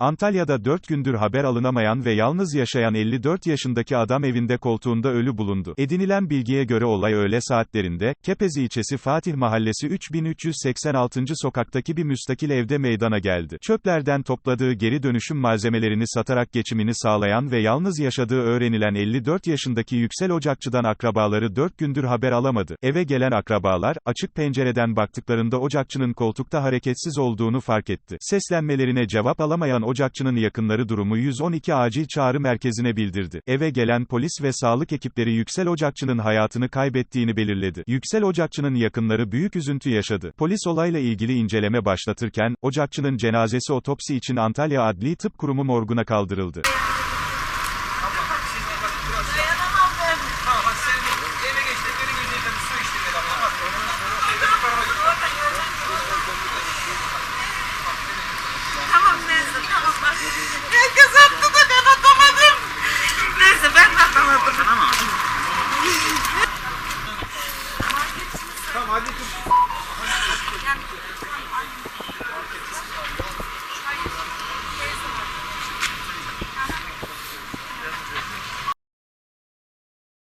Antalya'da 4 gündür haber alınamayan ve yalnız yaşayan 54 yaşındaki adam evinde koltuğunda ölü bulundu. Edinilen bilgiye göre olay öğle saatlerinde, Kepez ilçesi Fatih Mahallesi 3386. sokaktaki bir müstakil evde meydana geldi. Çöplerden topladığı geri dönüşüm malzemelerini satarak geçimini sağlayan ve yalnız yaşadığı öğrenilen 54 yaşındaki Yüksel Ocakçı'dan akrabaları 4 gündür haber alamadı. Eve gelen akrabalar, açık pencereden baktıklarında Ocakçı'nın koltukta hareketsiz olduğunu fark etti. Seslenmelerine cevap alamayan Ocakçı'nın yakınları durumu 112 acil çağrı merkezine bildirdi. Eve gelen polis ve sağlık ekipleri Yüksel Ocakçı'nın hayatını kaybettiğini belirledi. Yüksel Ocakçı'nın yakınları büyük üzüntü yaşadı. Polis olayla ilgili inceleme başlatırken, Ocakçı'nın cenazesi otopsi için Antalya Adli Tıp Kurumu morguna kaldırıldı. Hadi tut.